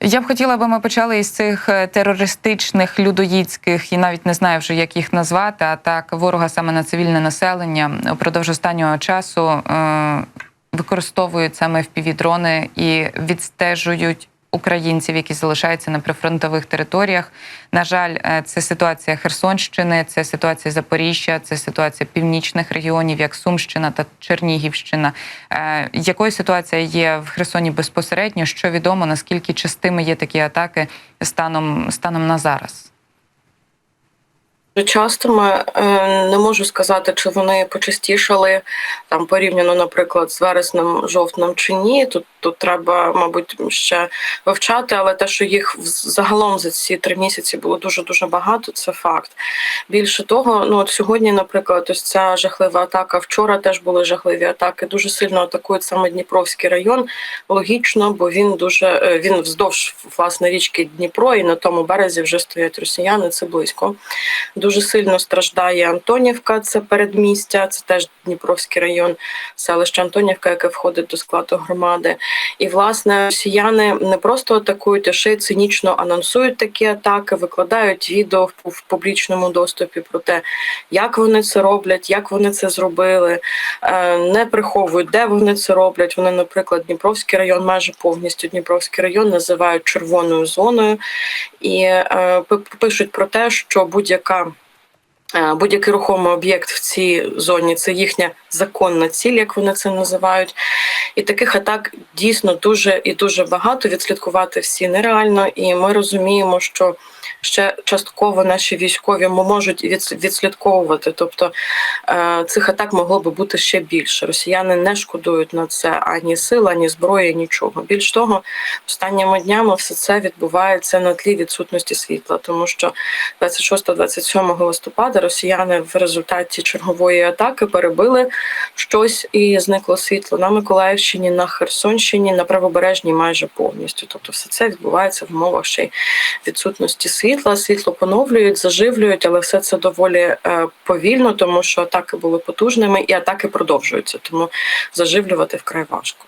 Я б хотіла, аби ми почали із цих е, терористичних людоїдських і навіть не знаю вже, як їх назвати, атак ворога саме на цивільне населення. Упродовж останнього часу е, використовують саме впівдрони і відстежують українців, які залишаються на прифронтових територіях. На жаль, е, це ситуація Херсонщини, це ситуація Запоріжжя, це ситуація північних регіонів, як Сумщина та Чернігівщина. Е, Якою ситуація є в Херсоні безпосередньо? Що відомо, наскільки частими є такі атаки станом, станом на зараз? Дуже частими е, не можу сказати, чи вони почастішали там порівняно, наприклад, з вереснем, жовтнем чи ні. Тут тут треба, мабуть, ще вивчати, але те, що їх загалом за ці три місяці було дуже дуже багато, це факт. Більше того, ну от сьогодні, наприклад, ось ця жахлива атака. Вчора теж були жахливі атаки. Дуже сильно атакують саме Дніпровський район. Логічно, бо він дуже е, він вздовж власне річки Дніпро, і на тому березі вже стоять росіяни. Це близько. Дуже сильно страждає Антонівка, це передмістя, це теж Дніпровський район, селище Антонівка, яке входить до складу громади. І власне росіяни не просто атакують, а ще й цинічно анонсують такі атаки, викладають відео в, публічному доступі про те, як вони це роблять, як вони це зробили, е, не приховують, де вони це роблять. Вони, наприклад, Дніпровський район, майже повністю Дніпровський район називають червоною зоною і е, пишуть про те, що будь-яка. Е, Будь-який рухомий об'єкт в цій зоні це їхня законна ціль, як вони це називають. І таких атак дійсно дуже і дуже багато. Відслідкувати всі нереально. І ми розуміємо, що ще частково наші військові можуть відслідковувати. Тобто е, цих атак могло би бути ще більше. Росіяни не шкодують на це ані сил, ані зброї, нічого. Більш того, останніми днями все це відбувається на тлі відсутності світла, тому що 26-27 листопада росіяни в результаті чергової атаки перебили щось і зникло світло на Миколаївщині, на Херсонщині, на правобережній майже повністю. Тобто, все це відбувається в умовах ще й відсутності світла. Світло поновлюють, заживлюють, але все це доволі е, повільно, тому що атаки були потужними і атаки продовжуються. Тому заживлювати вкрай важко.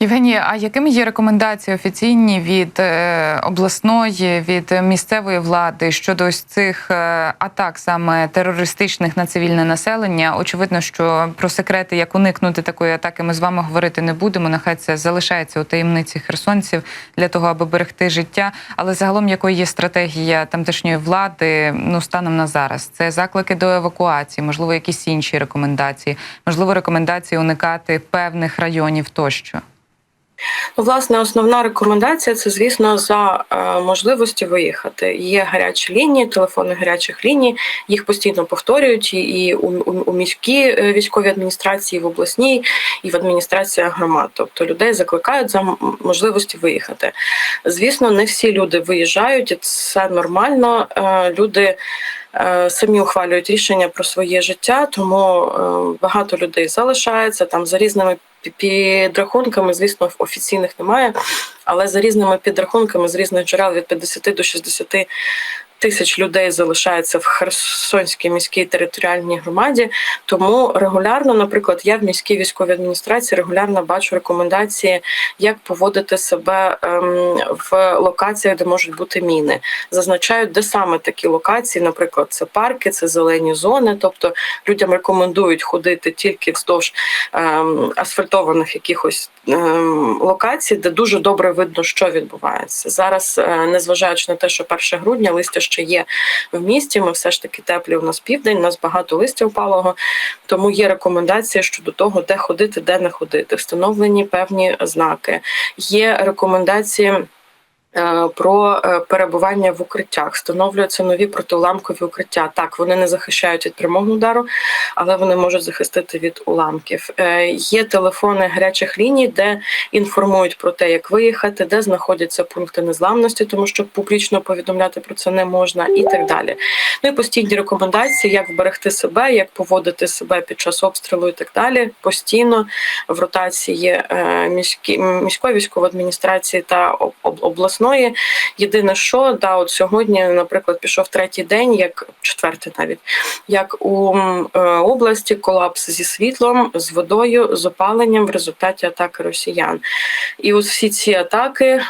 Євгенія, а якими є рекомендації офіційні від е, обласної, від місцевої влади щодо ось цих е, атак, саме терористичних на цивільне населення? Очевидно, що про секрети, як уникнути такої атаки, ми з вами говорити не будемо. Нехай це залишається у таємниці херсонців для того, аби берегти життя. Але загалом, якою є стратегія тамтешньої влади, ну станом на зараз, це заклики до евакуації, можливо, якісь інші рекомендації, можливо, рекомендації уникати певних районів тощо. Ну, власне, основна рекомендація це, звісно, за е, можливості виїхати. Є гарячі лінії, телефони гарячих ліній, їх постійно повторюють і, у, у, у міській е, військовій адміністрації, і в обласній, і в адміністраціях громад. Тобто людей закликають за можливості виїхати. Звісно, не всі люди виїжджають, і це нормально. Е, люди. Е, Самі ухвалюють рішення про своє життя, тому е, багато людей залишається. Там за різними підрахунками, звісно, офіційних немає, але за різними підрахунками з різних джерел від 50 до 60 тисяч людей залишається в Херсонській міській територіальній громаді. Тому регулярно, наприклад, я в міській військовій адміністрації регулярно бачу рекомендації, як поводити себе ем, в локаціях, де можуть бути міни. Зазначають, де саме такі локації, наприклад, це парки, це зелені зони. Тобто людям рекомендують ходити тільки вздовж ем, асфальтованих якихось ем, локацій, де дуже добре видно, що відбувається зараз. е, Незважаючи на те, що 1 грудня листя ще є в місті. Ми все ж таки теплі. У нас південь, у нас багато листя впалого. Тому є рекомендації щодо того, де ходити, де не ходити. Встановлені певні знаки. Є рекомендації. Е, Про е, перебування в укриттях встановлюються нові протиуламкові укриття. Так, вони не захищають від прямого удару, але вони можуть захистити від уламків. Е, Є телефони гарячих ліній, де інформують про те, як виїхати, де знаходяться пункти незламності, тому що публічно повідомляти про це не можна, і так далі. Ну і постійні рекомендації, як вберегти себе, як поводити себе під час обстрілу і так далі. Постійно в ротації міські міської військової адміністрації та об- об- Єдине, що да, от сьогодні, наприклад, пішов третій день, як четвертий навіть, як у е, області колапс зі світлом, з водою, з опаленням в результаті атаки росіян. І ось всі ці атаки е,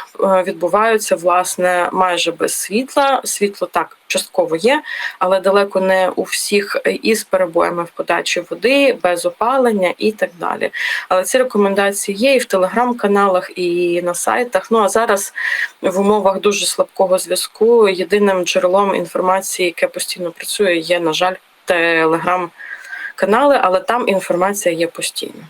відбуваються власне майже без світла. Світло так частково є, але далеко не у всіх е, із перебоями в подачі води, без опалення і так далі. Але ці рекомендації є і в телеграм-каналах, і на сайтах. Ну а зараз в умовах дуже слабкого зв'язку єдиним джерелом інформації, яке постійно працює, є, на жаль, телеграм-канали, але там інформація є постійно.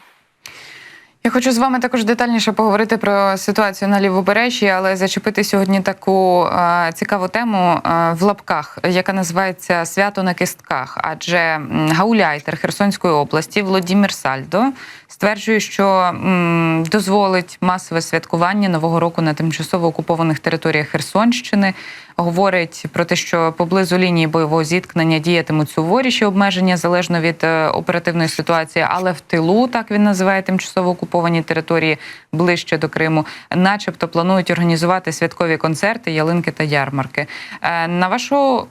Я хочу з вами також детальніше поговорити про ситуацію на лівобережжі, але зачепити сьогодні таку е, цікаву тему е, в лапках, яка називається Свято на кистках. Адже гауляйтер Херсонської області Володимир Сальдо стверджує, що м, дозволить масове святкування нового року на тимчасово окупованих територіях Херсонщини. Говорить про те, що поблизу лінії бойового зіткнення діятимуть суворіші обмеження залежно від е, оперативної ситуації, але в тилу, так він називає тимчасово окуповані території ближче до Криму, начебто планують організувати святкові концерти, ялинки та ярмарки. Е, На вашу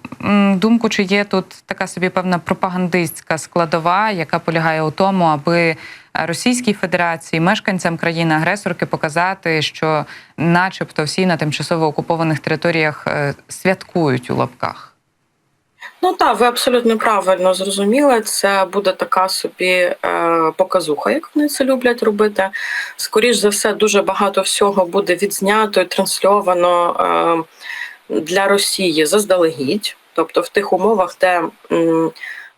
думку, чи є тут така собі певна пропагандистська складова, яка полягає у тому, аби Російській Федерації, мешканцям країни-агресорки показати, що, начебто, всі на тимчасово окупованих територіях е, святкують у лапках. Ну так, ви абсолютно правильно зрозуміли. Це буде така собі е, показуха, як вони це люблять робити. Скоріш за все, дуже багато всього буде відзнято і трансльовано е, для Росії заздалегідь, тобто в тих умовах, де м,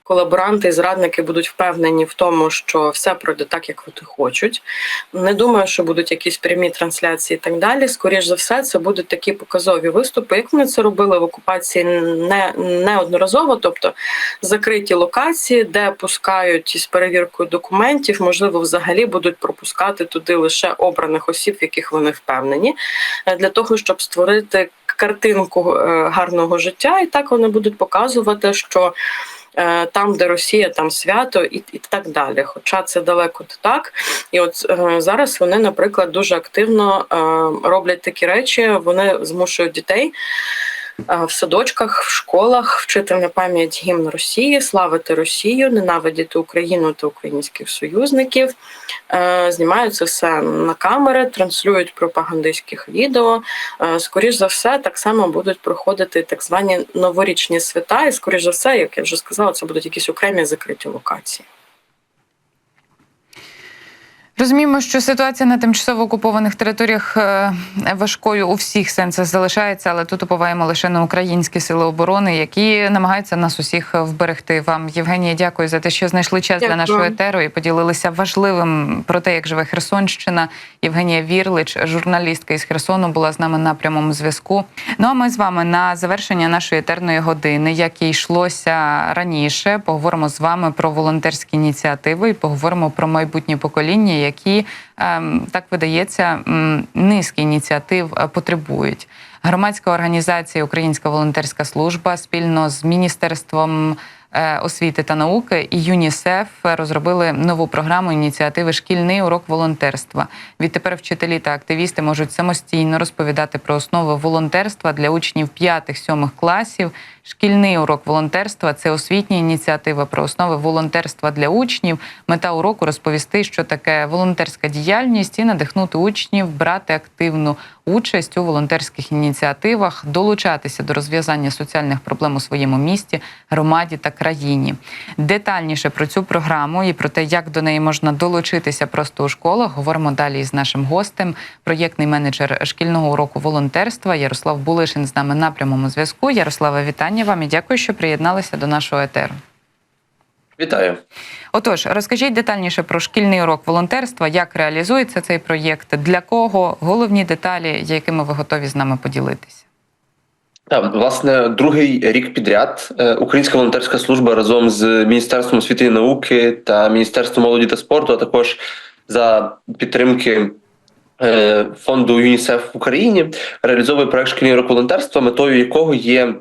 колаборанти і зрадники будуть впевнені в тому, що все пройде так, як вони хочуть. Не думаю, що будуть якісь прямі трансляції і так далі. Скоріш за все, це будуть такі показові виступи, як вони це робили в окупації не, неодноразово, тобто закриті локації, де пускають із перевіркою документів, можливо, взагалі будуть пропускати туди лише обраних осіб, в яких вони впевнені, е, для того, щоб створити картинку е, гарного життя, і так вони будуть показувати, що там, де Росія, там свято, і, і так далі. Хоча це далеко так. І от е, зараз вони, наприклад, дуже активно е, роблять такі речі. Вони змушують дітей. В садочках, в школах вчити на пам'ять гімн Росії, славити Росію, ненавидіти Україну та українських союзників. Е, Знімають це все на камери, транслюють пропагандистських відео. Е, Скоріш за все, так само будуть проходити так звані новорічні свята, і скоріш за все, як я вже сказала, це будуть якісь окремі закриті локації. Розуміємо, що ситуація на тимчасово окупованих територіях е, важкою у всіх сенсах залишається, але тут уповаємо лише на українські сили оборони, які намагаються нас усіх вберегти. Вам, Євгенія, дякую за те, що знайшли час для Дякую. нашого етеру і поділилися важливим про те, як живе Херсонщина. Євгенія Вірлич, журналістка із Херсону, була з нами на прямому зв'язку. Ну а ми з вами на завершення нашої етерної години, як і йшлося раніше, поговоримо з вами про волонтерські ініціативи і поговоримо про майбутнє покоління, які ем, так видається, низки ініціатив е, потребують. Громадська організація Українська волонтерська служба спільно з міністерством освіти та науки і ЮНІСЕФ розробили нову програму ініціативи Шкільний урок волонтерства. Відтепер вчителі та активісти можуть самостійно розповідати про основи волонтерства для учнів 5-7 класів. Шкільний урок волонтерства це освітня ініціатива про основи волонтерства для учнів. Мета уроку розповісти, що таке волонтерська діяльність, і надихнути учнів брати активну участь у волонтерських ініціативах, долучатися до розв'язання соціальних проблем у своєму місті, громаді та країні. Детальніше про цю програму і про те, як до неї можна долучитися просто у школах, говоримо далі з нашим гостем, проєктний менеджер шкільного уроку волонтерства Ярослав Булишин з нами на прямому зв'язку. Ярослава, вітання вам і дякую, що приєдналися до нашого етеру. Вітаю. Отож, розкажіть детальніше про шкільний урок волонтерства, як реалізується цей проєкт, для кого головні деталі, якими ви готові з нами поділитися. Так, власне, другий рік підряд е, Українська волонтерська служба разом з Міністерством освіти і науки та Міністерством молоді та спорту, а також за підтримки е, фонду ЮНІСЕФ в Україні реалізовує проект шкільний урок волонтерства, метою якого є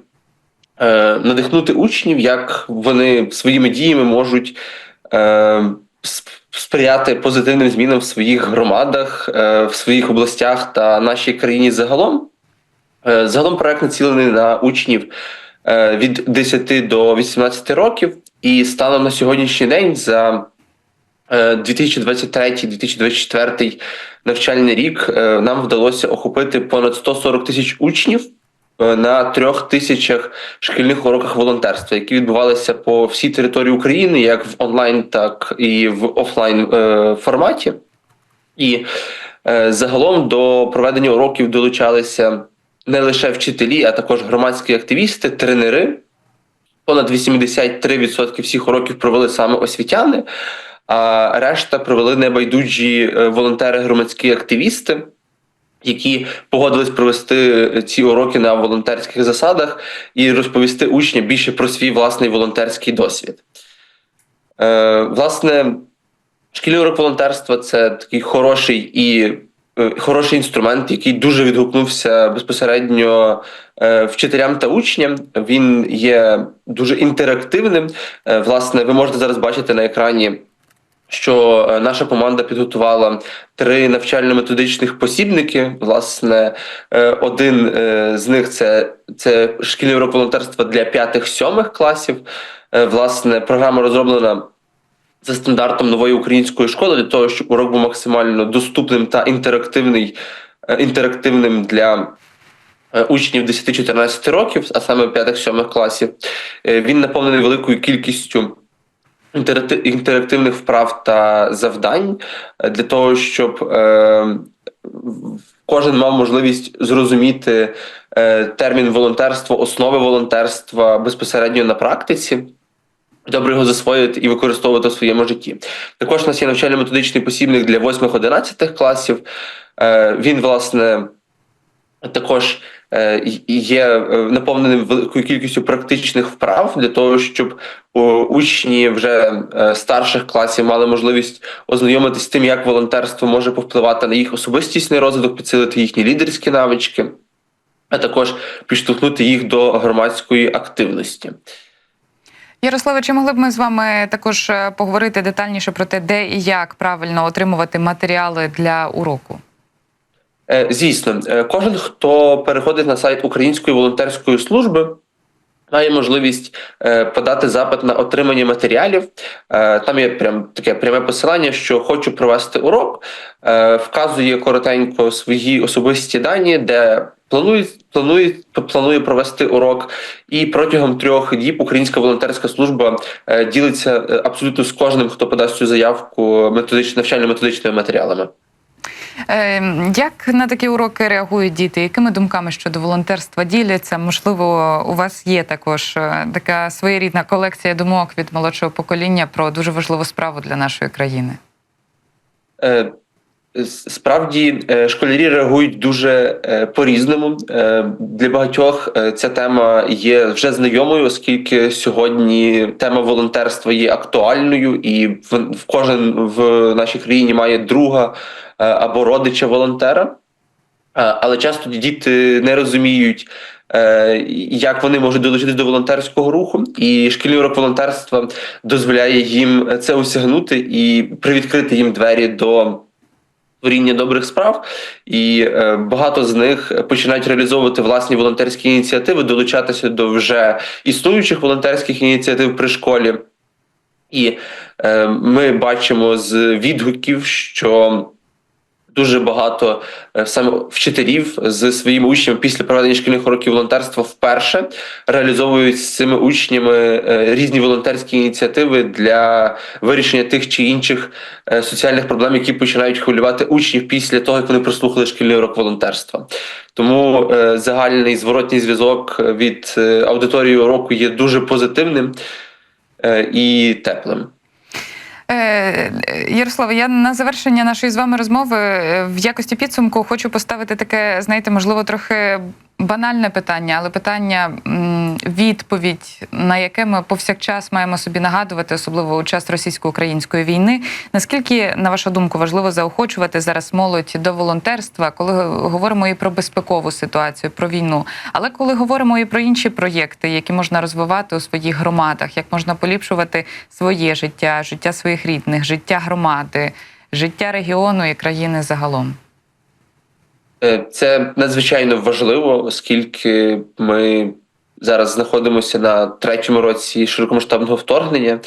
е, надихнути учнів, як вони своїми діями можуть сприяти позитивним змінам в своїх громадах, в своїх областях та нашій країні загалом. Е, Загалом проект націлений на учнів е, від 10 до 18 років, і станом на сьогоднішній день за е, 2023-2024 навчальний рік е, нам вдалося охопити понад 140 тисяч учнів е, на трьох тисячах шкільних уроках волонтерства, які відбувалися по всій території України, як в онлайн, так і в офлайн е, форматі. І е, загалом до проведення уроків долучалися не лише вчителі, а також громадські активісти, тренери. Понад 83% всіх уроків провели саме освітяни, а решта провели небайдужі е, волонтери, громадські активісти, які погодились провести ці уроки на волонтерських засадах і розповісти учням більше про свій власний волонтерський досвід. Е, власне, шкільний урок волонтерства це такий хороший і е, хороший інструмент, який дуже відгукнувся безпосередньо е, вчителям та учням. Він є дуже інтерактивним. Е, Власне, ви можете зараз бачити на екрані. Що е, наша команда підготувала три навчально-методичних посібники. Власне, е, один е, з них це, це шкільний урок волонтерства для п'ятих-сьомих класів. Е, Власне, програма розроблена за стандартом нової української школи для того, щоб урок був максимально доступним та інтерактивний, е, інтерактивним для е, учнів 10-14 років, а саме 5-7 класів. Е, Він наповнений великою кількістю інтерактивних вправ та завдань для того, щоб кожен мав можливість зрозуміти термін волонтерство, основи волонтерства безпосередньо на практиці. Добре його засвоїти і використовувати в своєму житті. Також у нас є навчально-методичний посібник для 8-11 класів. Е, Він, власне, також е, є е, наповненим великою кількістю практичних вправ для того, щоб учні вже старших класів мали можливість ознайомитися з тим, як волонтерство може повпливати на їх особистісний розвиток, підсилити їхні лідерські навички, а також підштовхнути їх до громадської активності. Ярославе, чи могли б ми з вами також е, поговорити детальніше про те, де і як правильно отримувати матеріали для уроку? Е, Звісно, е, кожен, хто переходить на сайт Української волонтерської служби, має можливість подати запит на отримання матеріалів. Там є прям таке пряме посилання, що хочу провести урок, вказує коротенько свої особисті дані, де планує, планує, планує провести урок, і протягом трьох діб Українська волонтерська служба е, ділиться е, абсолютно з кожним, хто подасть цю заявку методично навчально-методичними матеріалами. Е, Як на такі уроки реагують діти? Якими думками щодо волонтерства діляться? Можливо, у вас є також така своєрідна колекція думок від молодшого покоління про дуже важливу справу для нашої країни? Е, Справді е, школярі реагують дуже е, по-різному. Е, Для багатьох ця тема є вже знайомою, оскільки сьогодні тема волонтерства є актуальною, і в, кожен в нашій країні має друга або родича волонтера. Але часто діти не розуміють, як вони можуть долучитись до волонтерського руху, і шкільний урок волонтерства дозволяє їм це осягнути і привідкрити їм двері до творіння добрих справ. І е, багато з них починають реалізовувати власні волонтерські ініціативи, долучатися до вже існуючих волонтерських ініціатив при школі. І е, ми бачимо з відгуків, що дуже багато е, саме вчителів з своїми учнями після проведення шкільних уроків волонтерства вперше реалізовують з цими учнями е, різні волонтерські ініціативи для вирішення тих чи інших е, соціальних проблем, які починають хвилювати учнів після того, як вони прослухали шкільний урок волонтерства. Тому загальний зворотній зв'язок від аудиторії уроку є дуже позитивним і теплим. Е, Ярославе, я на завершення нашої з вами розмови е, в якості підсумку хочу поставити таке, знаєте, можливо, трохи банальне питання, але питання: відповідь, на яке ми повсякчас маємо собі нагадувати, особливо у час російсько-української війни. Наскільки, на вашу думку, важливо заохочувати зараз молодь до волонтерства, коли говоримо і про безпекову ситуацію, про війну, але коли говоримо і про інші проєкти, які можна розвивати у своїх громадах, як можна поліпшувати своє життя, життя своїх рідних, життя громади, життя регіону і країни загалом. Е, Це надзвичайно важливо, оскільки ми зараз знаходимося на третьому році широкомасштабного вторгнення.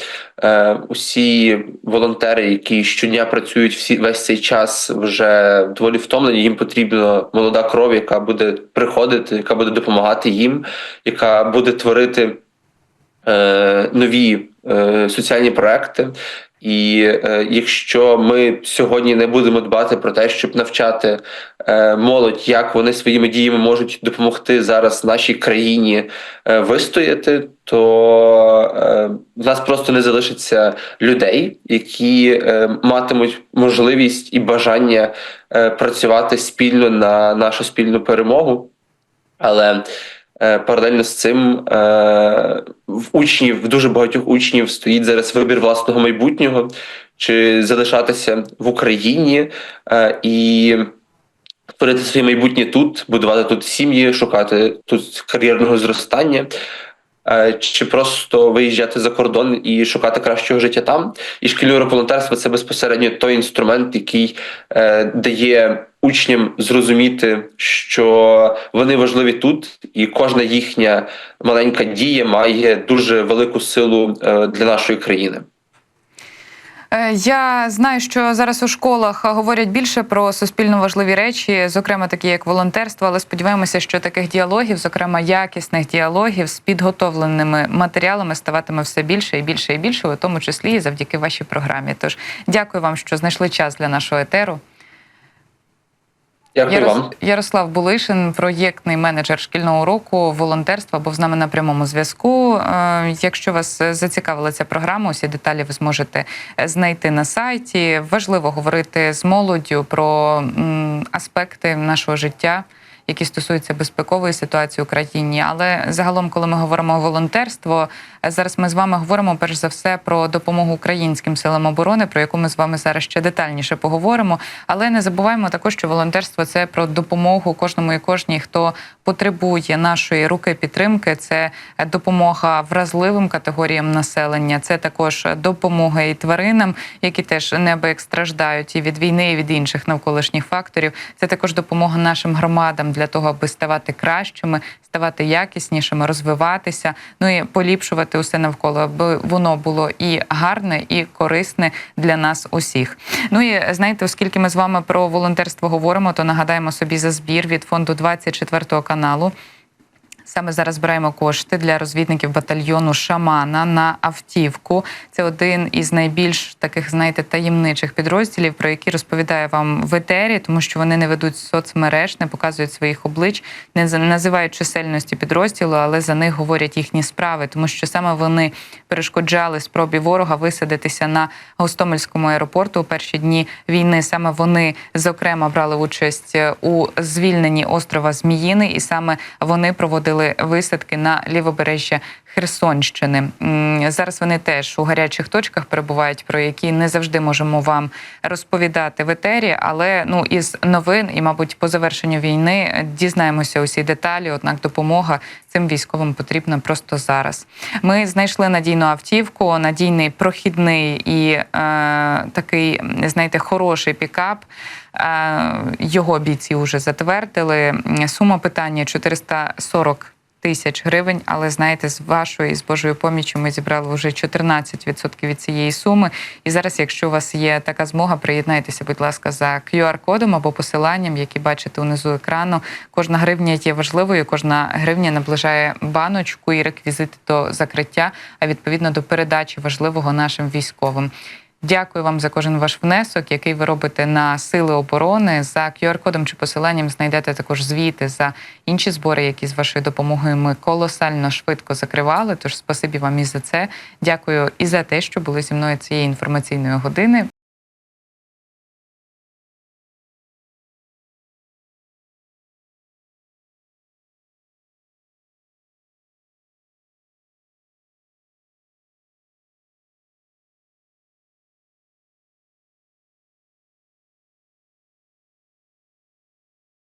Е, Усі волонтери, які щодня працюють всі весь цей час, вже доволі втомлені. Їм потрібна молода кров, яка буде приходити, яка буде допомагати їм, яка буде творити е, нові е, соціальні проекти. І е, якщо ми сьогодні не будемо дбати про те, щоб навчати е, молодь, як вони своїми діями можуть допомогти зараз нашій країні е, вистояти, то е, в нас просто не залишиться людей, які е, матимуть можливість і бажання е, працювати спільно на нашу спільну перемогу. Але паралельно з цим е, в учнів, в дуже багатьох учнів стоїть зараз вибір власного майбутнього, чи залишатися в Україні е, і творити своє майбутнє тут, будувати тут сім'ї, шукати тут кар'єрного зростання. е, Чи просто виїжджати за кордон і шукати кращого життя там, і шкільне волонтерство це безпосередньо той інструмент, який е, дає учням зрозуміти, що вони важливі тут, і кожна їхня маленька дія має дуже велику силу е, для нашої країни. Е, Я знаю, що зараз у школах говорять більше про суспільно важливі речі, зокрема такі як волонтерство, але сподіваємося, що таких діалогів, зокрема якісних діалогів з підготовленими матеріалами, ставатиме все більше і більше і більше, у тому числі і завдяки вашій програмі. Тож дякую вам, що знайшли час для нашого етеру. Дякую Ярос- вам. Ярослав Булишин, проєктний менеджер шкільного року, волонтерства, був з нами на прямому зв'язку. Е, Якщо вас зацікавила ця програма, усі деталі ви зможете знайти на сайті. Важливо говорити з молоддю про аспекти нашого життя. Які стосуються безпекової ситуації в Україні, але загалом, коли ми говоримо волонтерство, е, зараз ми з вами говоримо перш за все про допомогу українським силам оборони, про яку ми з вами зараз ще детальніше поговоримо. Але не забуваємо також, що волонтерство це про допомогу кожному і кожній, хто потребує нашої руки підтримки. Це допомога вразливим категоріям населення. Це також допомога і тваринам, які теж неабияк страждають і від війни, і від інших навколишніх факторів. Це також допомога нашим громадам для того, аби ставати кращими, ставати якіснішими, розвиватися, ну і поліпшувати усе навколо, аби воно було і гарне, і корисне для нас усіх. Ну і знаєте, оскільки ми з вами про волонтерство говоримо, то нагадаємо собі за збір від фонду 24 каналу. Саме зараз збираємо кошти для розвідників батальйону Шамана на автівку. Це один із найбільш таких, знаєте, таємничих підрозділів, про які розповідає вам в етері, тому що вони не ведуть соцмереж, не показують своїх облич, не називають чисельності підрозділу, але за них говорять їхні справи, тому що саме вони перешкоджали спробі ворога висадитися на Гостомельському аеропорту у перші дні війни. Саме вони зокрема брали участь у звільненні острова Зміїни, і саме вони проводили висадки на лівобережжя Херсонщини. Зараз вони теж у гарячих точках перебувають, про які не завжди можемо вам розповідати в етері. Але ну із новин і, мабуть, по завершенню війни дізнаємося усі деталі. Однак допомога цим військовим потрібна просто зараз. Ми знайшли надійну автівку, надійний прохідний і е, такий, знаєте, хороший пікап. Е, Його бійці вже затвердили. Сума питання 440 тисяч гривень. Але знаєте, з вашою і з Божою поміччю ми зібрали вже 14% від цієї суми. І зараз, якщо у вас є така змога, приєднайтеся, будь ласка, за QR-кодом або посиланням, які бачите унизу екрану. Кожна гривня є важливою. Кожна гривня наближає баночку і реквізити до закриття, а відповідно до передачі важливого нашим військовим. Дякую вам за кожен ваш внесок, який ви робите на сили оборони. За QR-кодом чи посиланням знайдете також звіти за інші збори, які з вашою допомогою ми колосально швидко закривали. Тож спасибі вам і за це. Дякую і за те, що були зі мною цієї інформаційної години.